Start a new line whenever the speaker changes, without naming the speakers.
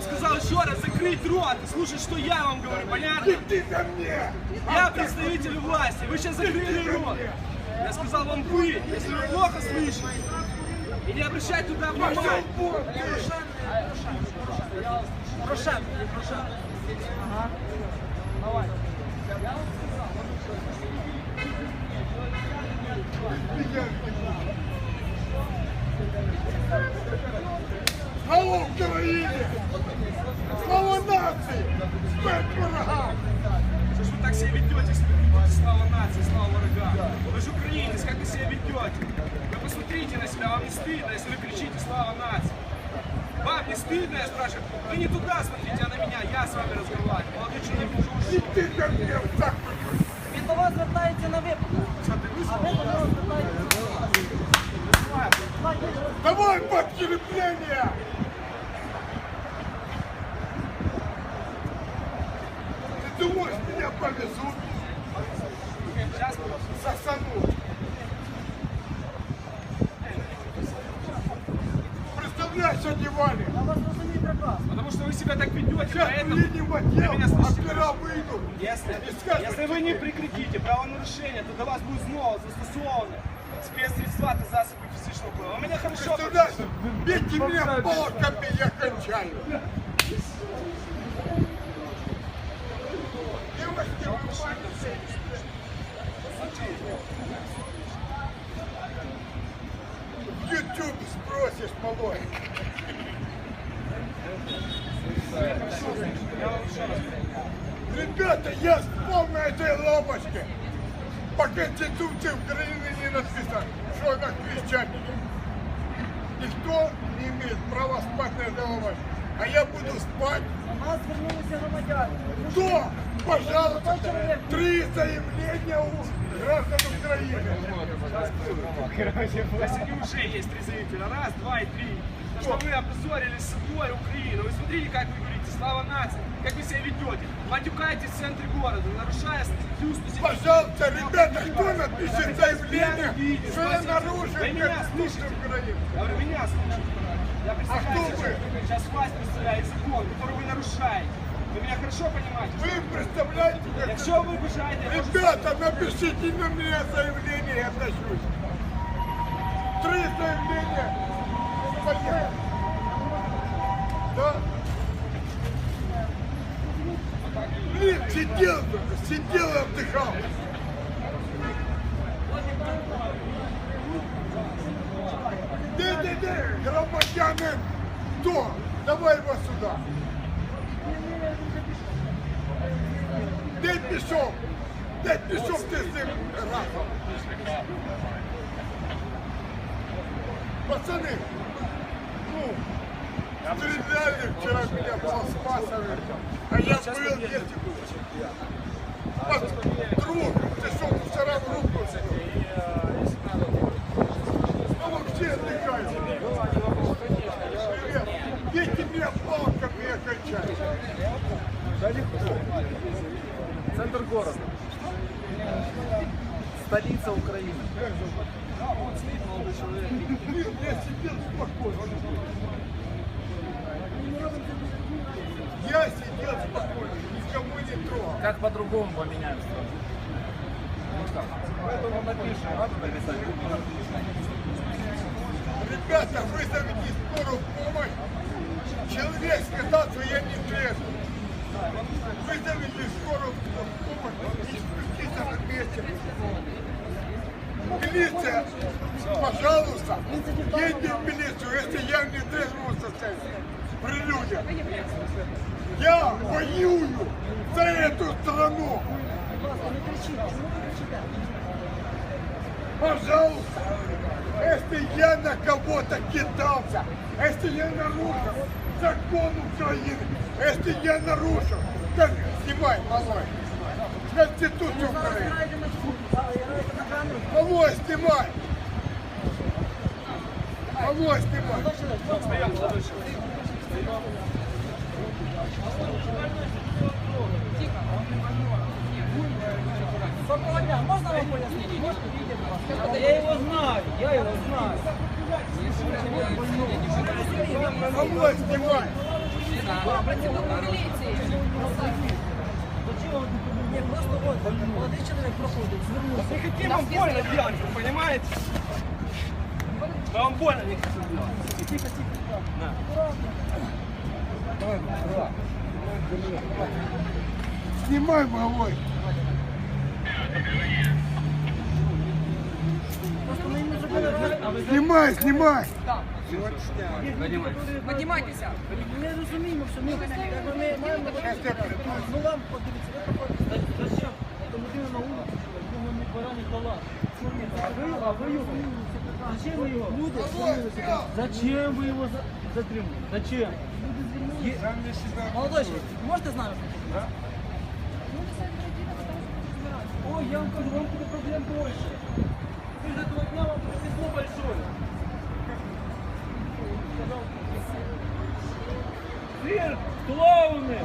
вам сказал еще раз закрыть рот и слушать, что я вам говорю, понятно?
Иди ко мне!
Я представитель власти, вы сейчас закрыли рот. Я сказал вам вы, если вы плохо слышите. И не обращайте туда внимания. Не Порошенко.
Слава
вы кричите слава нации? Вам не стыдно, я спрашиваю? Вы не туда смотрите, а на меня, я с вами разговариваю. Молодой человек уже ушел.
Іди ко мне в так
Він до вас звертається на випадок.
Что ты
А ви до нього звертаєтеся.
Давай подкрепление! Ты думаешь, меня повезут?
Сейчас
Засанут.
Потому что вы себя так ведете,
Сейчас
поэтому... Вы меня слышите?
опера выйдут.
Если, если вы не прекратите правонарушение, то до вас будет снова застосованы спецсредства та засоби фізичного впливу. У мене хорошо
Представляешь, бейте меня палками, я кончаю. В YouTube спросишь, малой. Ребята, я на этой лавочке. По Конституции Украины не написано, что она крещатник. Никто не имеет права спать на этой лавочке. А я буду спать.
До нас звернулися громадяни.
Кто? Пожалуйста, три заявления у граждан Украины.
Сегодня уже есть три заявителя. Раз, два и три. То, что вы опозорили собой Украину. Вы смотрите, как вы говорите, слава нации, как вы себя ведете. Матюкаетесь в центре города, нарушая статью 170.
Пожалуйста, ребята, кто напишет заявление, что я нарушил
Вы меня слышите? Я говорю, меня слушайте. Я представляю
А кто
сейчас,
вы?
сейчас власть представляет закон, который вы нарушаете. Вы меня хорошо понимаете?
Вы представляете, как...
Якщо ви бажаєте, я можу
Ребята, напишите на меня заявление, я тащусь. Три заявления. Блин, сидел, сидел и отдыхал. Де-де-де, громадянин, кто? Давай его сюда. Де пішов? Де пішов ти з ним ну, стреляли вчера меня было спасали, а я был бы. Пас- Друг, ты что, мусора в руку? Ну вообще отдыхайте. Привет. Бейте меня палками, я кончаю.
Центр города. Столица Украины.
Я сидел спокойно. Никому не трогал.
Как по-другому поменять? Поэтому напишем, надо написать.
Ребята, вызовите скорую помощь. Человек сказал, что я не трезвый. Вызовите скорую помощь и спуститься на месте. Милиция, пожалуйста, едьте в милицию, если я в нетрезвом состоянии. При людях. Я воюю за эту страну.
Не?
Пожалуйста, если я на кого-то кидался, если я нарушил закон Украины, если я нарушил, как снимай, малой, Конституцию
Зараз
Украины,
граєте на чому? Граєте на камеру?
малой, снимай, малой, снимай.
Стоял, молодой человек.
Доброго дня, можна вам пояснити? Можете відійти, будь ласка? Я його знаю, я його знаю.
Малой, снимай.
на працівнику міліції.
Ні, просто от, молодий чоловік проходить, звернувся.
Не хотим вам больно делать, вы понимаете? Да вам больно не хотим делать.
Снимай, малой.
Просто ми йому зробили раз, а ви
Снимай, снимай.
Піднімайтеся.
Ми розуміємо, що ми, якби ми маємо ну вам подивіться, ви проходите. Зачем? Тому людина на вулиці, йому не пора, ні кола. А ви, а ви його, зачем ви його? Люди, зачем ви його за- затримали? Зачем? Є- Молодой человек, можете з нами? Ой, я вам кажу, вам буде проблем больше. Вы за два дня вам повезло большое. Цирк, клоуны,